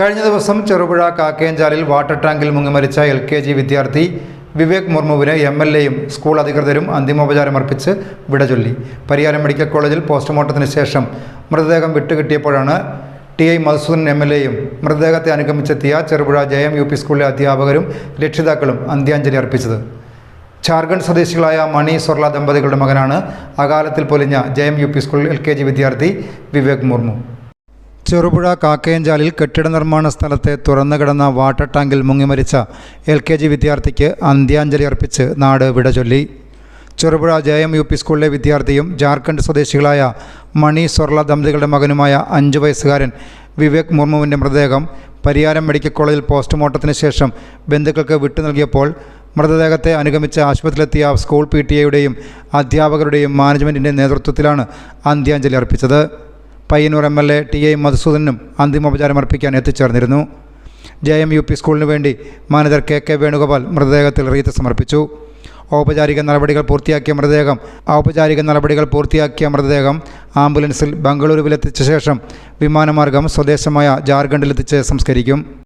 കഴിഞ്ഞ ദിവസം ചെറുപുഴ കാക്കേഞ്ചാലിൽ വാട്ടർ ടാങ്കിൽ മുങ്ങി മരിച്ച എൽ കെ ജി വിദ്യാർത്ഥി വിവേക് മുർമുവിന് എം എൽ എയും സ്കൂൾ അധികൃതരും അന്തിമോപചാരം അർപ്പിച്ച് വിടചൊല്ലി പരിയാരം മെഡിക്കൽ കോളേജിൽ പോസ്റ്റ്മോർട്ടത്തിന് ശേഷം മൃതദേഹം വിട്ടുകിട്ടിയപ്പോഴാണ് T I Madhusudan M L എയും മൃതദേഹത്തെ അനുഗമിച്ചെത്തിയ Cherupuzha J M U P സ്കൂളിലെ അധ്യാപകരും രക്ഷിതാക്കളും അന്ത്യാഞ്ജലി അർപ്പിച്ചത്. ജാർഖണ്ഡ് സ്വദേശികളായ മണി സൊർല ദമ്പതികളുടെ മകനാണ് അകാലത്തിൽ പൊലിഞ്ഞ J M U P school L K G വിദ്യാർത്ഥി വിവേക് മുർമു. ചെറുപുഴ കാക്കയഞ്ചാലിൽ കെട്ടിട നിർമ്മാണ സ്ഥലത്തെ തുറന്നു കിടന്ന വാട്ടർ ടാങ്കിൽ മുങ്ങിമരിച്ച എൽ കെ ജി വിദ്യാർത്ഥിക്ക് അന്ത്യാഞ്ജലി അർപ്പിച്ച് നാട് വിട ചൊല്ലി. Cherupuzha J M U P സ്കൂളിലെ വിദ്യാർത്ഥിയും ജാർഖണ്ഡ് സ്വദേശികളായ മണി സ്വർള ദമ്പതികളുടെ മകനുമായ അഞ്ചു വയസ്സുകാരൻ വിവേക് മുർമുവിന്റെ മൃതദേഹം പരിയാരം മെഡിക്കൽ കോളേജിൽ പോസ്റ്റ്മോർട്ടത്തിന് ശേഷം ബന്ധുക്കൾക്ക് വിട്ടു നൽകിയപ്പോൾ മൃതദേഹത്തെ അനുഗമിച്ച് ആശുപത്രിയിലെത്തിയ സ്കൂൾ പി ടി എയുടെയും അധ്യാപകരുടെയും മാനേജ്മെന്റിന്റെ നേതൃത്വത്തിലാണ് അന്ത്യാഞ്ജലി അർപ്പിച്ചത്. Payyanur M L A T I മധുസൂദനും അന്തിമോപചാരം അർപ്പിക്കാൻ എത്തിച്ചേർന്നിരുന്നു. ജെ എം യു പി സ്കൂളിനു വേണ്ടി മാനേജർ കെ കെ വേണുഗോപാൽ മൃതദേഹത്തിൽ റീത്ത് സമർപ്പിച്ചു. ഔപചാരിക നടപടികൾ പൂർത്തിയാക്കിയ മൃതദേഹം ഔപചാരിക നടപടികൾ പൂർത്തിയാക്കിയ മൃതദേഹം ആംബുലൻസിൽ ബംഗളൂരുവിലെത്തിച്ച ശേഷം വിമാനമാർഗം സ്വദേശമായ ജാർഖണ്ഡിലെത്തിച്ച് സംസ്കരിക്കും.